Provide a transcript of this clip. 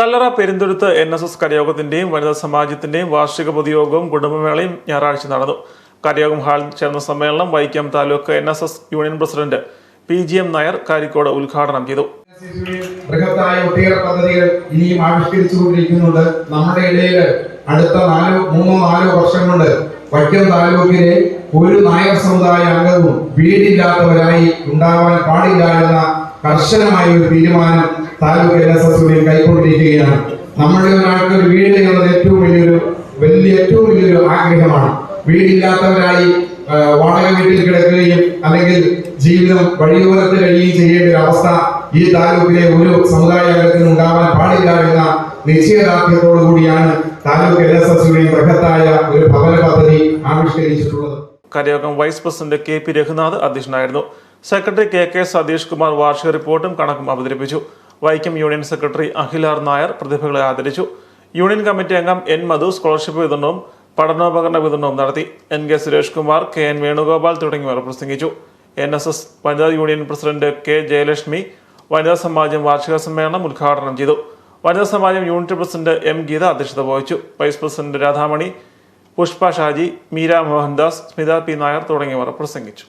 Kallara Perumthuruthu N S S കരയോഗത്തിന്റെയും വനിതാ സമാജത്തിന്റെയും വാർഷിക പൊതുയോഗവും കുടുംബമേളയും ഞായറാഴ്ച നടന്നു. കരയോഗം ഹാളിൽ ചേർന്ന സമ്മേളനം Vaikom taluk N S S union president P G M Nair Karikode ഉദ്ഘാടനം ചെയ്തു. ബൃഹത്തായ ഒട്ടേറെ പദ്ധതികൾ ഇനിയും ആവിഷ്കരിച്ചുകൊണ്ടിരിക്കുന്നുണ്ട്. നമ്മുടെ ഇടയിൽ അടുത്ത നാലോ മൂന്നോ നാലോ വർഷം കൊണ്ട് വൈക്കം താലൂക്കിലെ ഒരു നായർ സമുദായ അംഗവും വീടില്ലാത്തവരായി ഉണ്ടാവാൻ പാടില്ല എന്ന കർശനമായ ഒരു തീരുമാനം taluk N S S union കൈക്കൊണ്ടിരിക്കുകയാണ്. നമ്മളുടെ ഒരാൾക്ക് ഒരു വീട് എന്നത് ഏറ്റവും വലിയൊരു വലിയ ഏറ്റവും വലിയൊരു ആഗ്രഹമാണ്. വീടില്ലാത്തവരായി വാടക വീട്ടിൽ കിടക്കുകയും അല്ലെങ്കിൽ ജീവിതം വഴിയോരത്ത് കഴിയുകയും ചെയ്യേണ്ട ഒരു അവസ്ഥ ഈ താലൂക്കിലെ ഒരു സമുദായ അംഗത്തിന് ഉണ്ടാവാൻ പാടില്ല എന്ന നിശ്ചയദാർഢ്യത്തോടു കൂടിയാണ് taluk N S S union ബൃഹത്തായ ഒരു ഭവന പദ്ധതി ആവിഷ്കരിച്ചിട്ടുള്ളത്. കരയോഗം vice president K P Raghunath അധ്യക്ഷനായിരുന്നു. Secretary K K Satheesh Kumar വാർഷിക റിപ്പോർട്ടും കണക്കും അവതരിപ്പിച്ചു. വൈക്കം യൂണിയൻ സെക്രട്ടറി അഖിലാർ നായർ പ്രതിഭകളെ ആദരിച്ചു. യൂണിയൻ കമ്മിറ്റി അംഗം എൻ മധു സ്കോളർഷിപ്പ് വിതരണവും പഠനോപകരണ വിതരണവും നടത്തി. N K Suresh Kumar K N Venugopal തുടങ്ങിയവർ പ്രസംഗിച്ചു. എൻ എസ് എസ് വനിതാ യൂണിയൻ പ്രസിഡന്റ് കെ ജയലക്ഷ്മി വനിതാ സമാജം വാർഷിക സമ്മേളനം ഉദ്ഘാടനം ചെയ്തു. വനിതാ സമാജം യൂണിറ്റ് പ്രസിഡന്റ് എം ഗീത അധ്യക്ഷത വഹിച്ചു. Vice president Radhamani Pushpa Shaji Meera Mohandas Smitha P Nair തുടങ്ങിയവർ പ്രസംഗിച്ചു.